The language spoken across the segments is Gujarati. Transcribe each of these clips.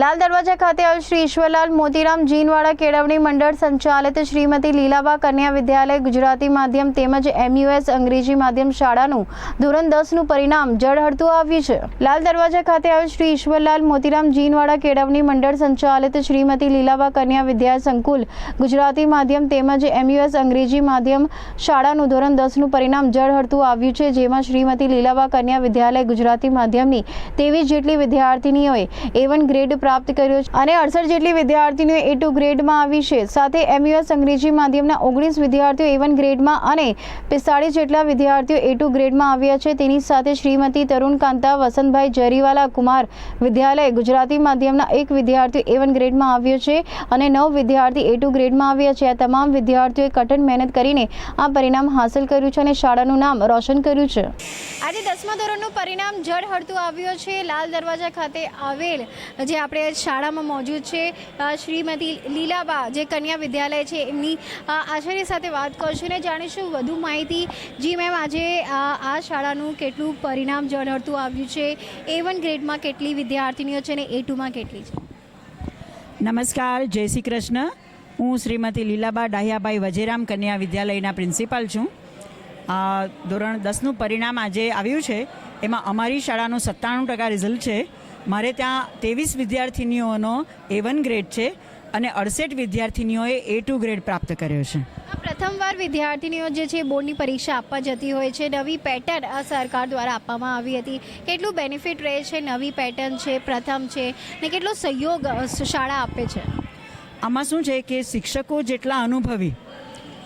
લાલ દરવાજા ખાતે આવેલ શ્રી ઈશ્વરલાલ મોતીરામ જીનવાડા કેળવણી મંડળ સંચાલિત શ્રીમતી લીલાબા કન્યા વિદ્યાલય ગુજરાતી માધ્યમ તેમજ એમયુએસ અંગ્રેજી માધ્યમ શાળાનું ધોરણ દસનું પરિણામ જળહળતું આવ્યું છે. લાલ દરવાજા ખાતે આવેલ શ્રી ઈશ્વરલાલ મોતીરામ જીનવાડા કેળવણી મંડળ સંચાલિત શ્રીમતી લીલાબા કન્યા વિદ્યા સંકુલ ગુજરાતી માધ્યમ તેમજ એમયુએસ અંગ્રેજી માધ્યમ શાળાનું ધોરણ દસનું પરિણામ જળહળતું આવ્યું છે, જેમાં શ્રીમતી લીલાબા કન્યા વિદ્યાલય ગુજરાતી માધ્યમની ત્રેવીસ જેટલી વિદ્યાર્થીનીઓએ એવન ગ્રેડ પ્રાપ્ત કર્યો છે. અને અડસઠ જેટલી વિદ્યાર્થીનીઓ એ ટુ ગ્રેડમાં આવી છે. સાથે એમયુએસ અંગ્રેજી માધ્યમના ઓગણીસ વિદ્યાર્થીઓ એ વન ગ્રેડમાં અને પિસ્તાળીસ જેટલા વિદ્યાર્થીઓ એ ટુ ગ્રેડમાં આવ્યા છે. તેની સાથે શ્રીમતી તરુણ કાંતા, વસંતભાઈ જરીવાલા કુમાર વિદ્યાલય, ગુજરાતી માધ્યમના એક વિદ્યાર્થી એ વન ગ્રેડમાં આવ્યો છે અને નવ વિદ્યાર્થી એ ટુ ગ્રેડમાં આવ્યા છે. આ તમામ વિદ્યાર્થીઓએ કઠિન મહેનત કરીને આ પરિણામ હાંસલ કર્યું છે અને શાળાનું નામ રોશન કર્યું છે. આજે દસમા ધોરણનું પરિણામ જળ હળતું આવ્યું છે. લાલ દરવાજા ખાતે આવેલ જે આપણે શાળામાં મોજૂદ છે શ્રીમતી લીલાબા, જે કન્યા વિદ્યાલય છે, એમની આચાર્ય સાથે વાત કરશું ને જાણીશું વધુ માહિતી. જી મેમ, આજે આ આ શાળાનું કેટલું પરિણામ જણાવતું આવ્યું છે? એ વન ગ્રેડમાં કેટલી વિદ્યાર્થીનીઓ છે ને એ ટુમાં કેટલી છે? નમસ્કાર, જય શ્રી કૃષ્ણ. હું શ્રીમતી લીલાબા ડાહિયાભાઈ વજેરામ, કન્યા વિદ્યાલયના પ્રિન્સિપાલ છું. ધોરણ દસનું પરિણામ આજે આવ્યું છે. એમાં અમારી શાળાનું સત્તાણું ટકા રિઝલ્ટ છે. મારે ત્યાં ત્રેવીસ વિદ્યાર્થીનીઓનો એ વન ગ્રેડ છે અને અડસઠ વિદ્યાર્થીનીઓએ એ ટુ ગ્રેડ પ્રાપ્ત કર્યો છે. આ પ્રથમવાર વિદ્યાર્થીનીઓ જે છે બોર્ડની પરીક્ષા આપવા જતી હોય છે. નવી પેટર્ન આ સરકાર દ્વારા આપવામાં આવી હતી. કેટલું બેનિફિટ રહે છે? નવી પેટર્ન છે પ્રથમ છે ને કેટલો સહયોગ શાળા આપે છે? આમાં શું છે કે શિક્ષકો જેટલા અનુભવી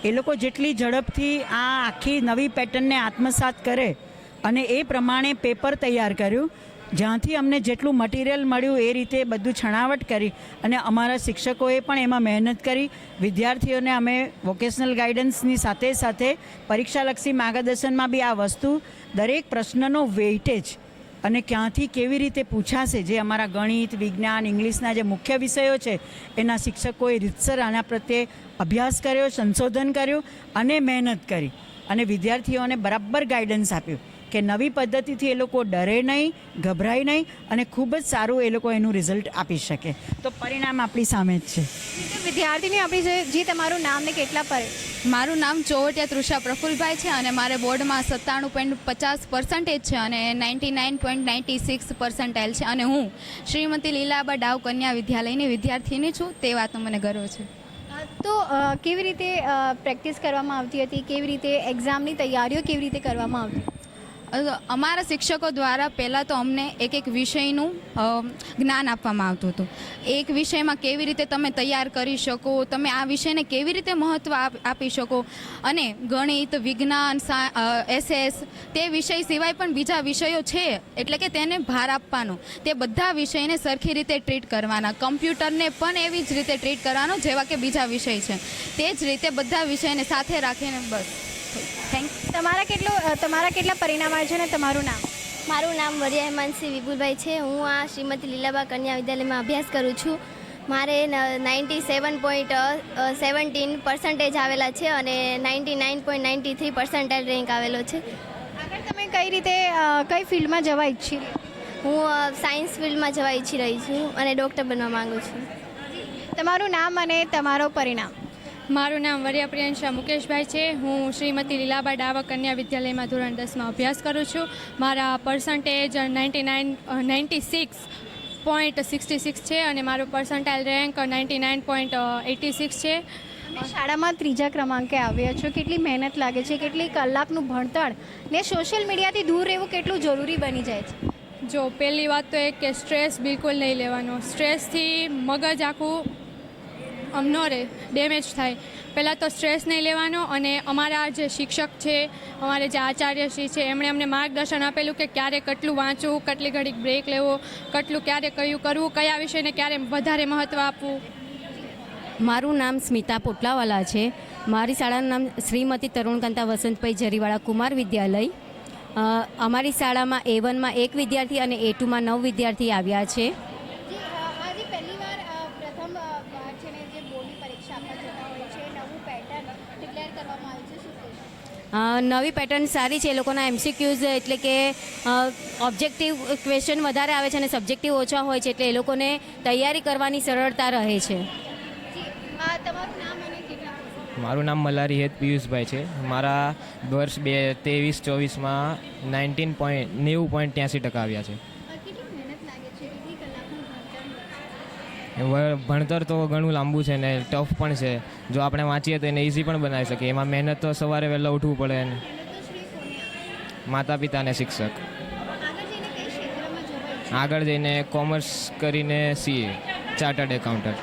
એ લોકો જેટલી ઝડપથી આ આખી નવી પેટર્નને આત્મસાત કરે અને એ પ્રમાણે પેપર તૈયાર કર્યું જ્યાંથી અમને જેટલું મટીરિયલ મળ્યું એ રીતે બધું છણાવટ કરી અને અમારા શિક્ષકોએ પણ એમાં મહેનત કરી. વિદ્યાર્થીઓને અમે વોકેશનલ ગાઈડન્સની સાથે સાથે પરીક્ષાલક્ષી માર્ગદર્શનમાં બી આ વસ્તુ દરેક પ્રશ્નનો વેઇટેજ અને ક્યાંથી કેવી રીતે પૂછાશે જે અમારા ગણિત, વિજ્ઞાન, ઇંગ્લિશના જે મુખ્ય વિષયો છે, એના શિક્ષકોએ રીતસર આના પ્રત્યે અભ્યાસ કર્યો, સંશોધન કર્યું અને મહેનત કરી અને વિદ્યાર્થીઓને બરાબર ગાઈડન્સ આપ્યું. કે નવી પદ્ધતિથી એ લોકો ડરે નહીં ગભરાય નહીં અને ખૂબ જ સારું એ લોકો એનું રિઝલ્ટ આપી શકે. તો પરિણામ આપણી સામે જ છે. વિદ્યાર્થીની આપણી જે જે તમારું નામ ને કેટલા પર મારું નામ ચોવટિયા તૃષા પ્રફુલભાઈ છે અને મારે બોર્ડમાં સત્તાણું પોઈન્ટ પચાસ પર્સન્ટેજ છે અને ninety nine point ninety six percentile છે અને હું શ્રીમતી લીલાબા ડાવ કન્યા વિદ્યાલયની વિદ્યાર્થીની છું. તે વાતનો મને ગર્વ છે. તો કેવી રીતે પ્રેક્ટિસ કરવામાં આવતી હતી? કેવી રીતે એક્ઝામની તૈયારીઓ કેવી રીતે કરવામાં આવતી? અ, અમારા શિક્ષકો દ્વારા પહેલાં તો અમને એક એક વિષયનું જ્ઞાન આપવામાં આવતું હતું. એક વિષયમાં કેવી રીતે તમે તૈયાર કરી શકો, તમે આ વિષયને કેવી રીતે મહત્ત્વ આપી શકો અને ગણિત, વિજ્ઞાન એસએસ તે વિષય સિવાય પણ બીજા વિષયો છે. એટલે કે તેને ભાર આપવાનો. તે બધા વિષયને સરખી રીતે ટ્રીટ કરવાના. કમ્પ્યુટરને પણ એવી જ રીતે ટ્રીટ કરવાનો જેવા કે બીજા વિષય છે. તે જ રીતે બધા વિષયને સાથે રાખીને બસ. તમારા કેટલો તમારા કેટલા પરિણામ આવે છે ને તમારું નામ? મારું નામ વરિયા હેમાંશી વિપુલભાઈ છે. હું આ શ્રીમતી લીલાબા કન્યા વિદ્યાલયમાં અભ્યાસ કરું છું. મારે ninety seven point seventeen percentage આવેલા છે અને ninety nine point ninety three percentile rank આવેલો છે. આગળ તમે કઈ રીતે કઈ ફિલ્ડમાં જવા ઈચ્છી હું સાયન્સ ફિલ્ડમાં જવા ઈચ્છી રહી છું અને ડૉક્ટર બનવા માગું છું. તમારું નામ અને તમારો પરિણામ. મારું નામ વરિયા પ્રિયંશા મુકેશભાઈ છે. હું શ્રીમતી લીલાબા ડાવા કન્યા વિદ્યાલયમાં ધોરણ દસમાં અભ્યાસ કરું છું. મારા percentage ninety nine ninety six point sixty six છે અને મારો percentile rank ninety nine point eighty six છે શાળામાં ત્રીજા ક્રમાંકે આવ્યા છો કેટલી મહેનત લાગે છે કેટલી કલાકનું ભણતર ને સોશિયલ મીડિયાથી દૂર રહેવું કેટલું જરૂરી બની જાય છે? જો પહેલી વાત તો એ કે સ્ટ્રેસ બિલકુલ નહીં લેવાનો. સ્ટ્રેસથી મગજ આખું આમ ન રહે ડેમેજ થાય. પહેલાં તો સ્ટ્રેસ નહીં લેવાનો અને અમારા જે શિક્ષક છે, અમારે જે આચાર્યશ્રી છે, એમણે અમને માર્ગદર્શન આપેલું કે ક્યારે કેટલું વાંચવું, કેટલી ઘડીક બ્રેક લેવો, કેટલું ક્યારે કયું કરવું, કયા વિષયને ક્યારે વધારે મહત્ત્વ આપવું. મારું નામ સ્મિતા પોટલાવાલા છે. મારી શાળાનું નામ શ્રીમતી તરુણકાંતા વસંતભાઈ જરીવાળા કુમાર વિદ્યાલય. અમારી શાળામાં એ વનમાં એક વિદ્યાર્થી અને એ ટુમાં નવ વિદ્યાર્થી આવ્યા છે આજે પહેલી વાર પ્રથમ છે ને જે બોર્ડની પરીક્ષા આપવા જતા હોય છે નવું પેટર્ન ડિક્લેર કરવામાં આવ્યું છે શું નવી પેટર્ન સારી છે એ લોકોના એમસીક્યુઝ એટલે કે ઓબ્જેક્ટિવ ક્વેશ્ચન વધારે આવે છે અને સબ્જેક્ટિવ ઓછા હોય છે એટલે એ લોકોને તૈયારી કરવાની સરળતા રહે છે. મારું નામ મલારી હેત પિયુષભાઈ છે. મારા વર્ષ બે ત્રેવીસ ચોવીસમાં નાઇન્ટીન પોઈન્ટ નેવું પોઈન્ટ ત્યાંસી ટકા આવ્યા છે. ભણતર તો ઘણું લાંબુ છે ને ટફ પણ છે. જો આપણે વાંચીએ તો એને ઇઝી પણ બનાવી શકીએ. એમાં મહેનત તો સવારે વહેલા ઉઠવું પડે ને માતા પિતા અને શિક્ષક. આગળ જઈને કોમર્સ કરીને સીએ ચાર્ટર્ડ એકાઉન્ટન્ટ